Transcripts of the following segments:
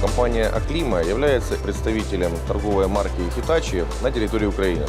Компания «Аклима» является представителем торговой марки «Хитачи» на территории Украины,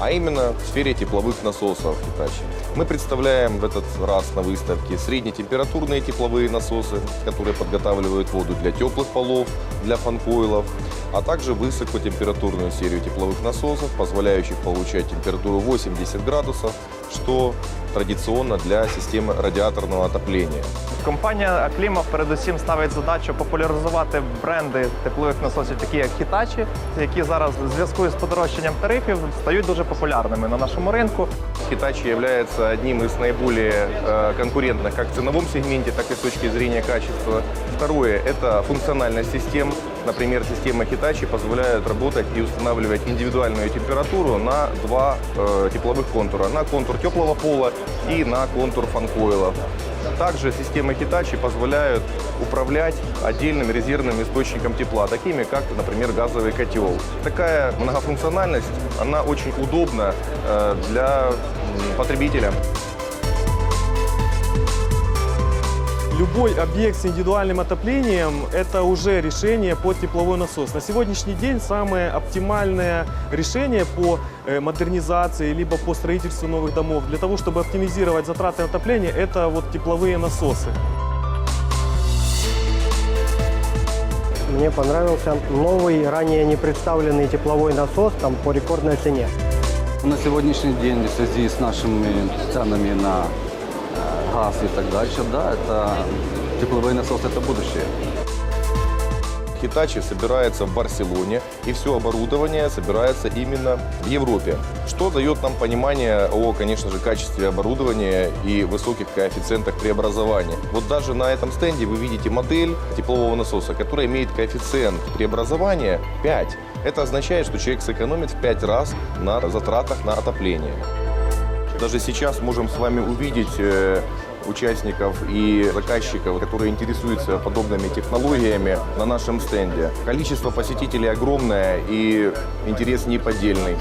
а именно в сфере тепловых насосов «Хитачи». Мы представляем в этот раз на выставке среднетемпературные тепловые насосы, которые подготавливают воду для теплых полов, для фанкоилов, а также высокотемпературную серию тепловых насосов, позволяющих получать температуру 80 градусов, что традиционно для системы радиаторного отопления. Компанія Акліма передусім ставить задачу популяризувати бренди теплових насосів, такі як Hitachi, які зараз в зв'язку з подорожчанням тарифів стають дуже популярними на нашому ринку. Hitachi является одним из наиболее э, конкурентных как в ценовом сегменте, так и с точки зрения качества. Второе – это функциональность систем. Например, система Hitachi позволяет работать и устанавливать индивидуальную температуру на два э, тепловых контура. На контур теплого пола и на контур фанкоила. Также системы Hitachi позволяют управлять отдельным резервным источником тепла, такими как, например, газовый котел. Такая многофункциональность, она очень удобна э, для потребителя. Любой объект с индивидуальным отоплением – это уже решение под тепловой насос. На сегодняшний день самое оптимальное решение по э, модернизации либо по строительству новых домов для того, чтобы оптимизировать затраты отопления – это вот тепловые насосы. Мне понравился новый, ранее не представленный тепловой насос там, по рекордной цене. На сегодняшний день в связи с нашими ценами на газ и так дальше, да, это тепловые насосы – это будущее. Hitachi собирается в Барселоне, и все оборудование собирается именно в Европе, что дает нам понимание о, конечно же, качестве оборудования и высоких коэффициентах преобразования. Вот даже на этом стенде вы видите модель теплового насоса, которая имеет коэффициент преобразования 5. Это означает, что человек сэкономит в 5 раз на затратах на отопление. Даже сейчас можем с вами увидеть э, участников и заказчиков, которые интересуются подобными технологиями на нашем стенде. Количество посетителей огромное и интерес неподдельный.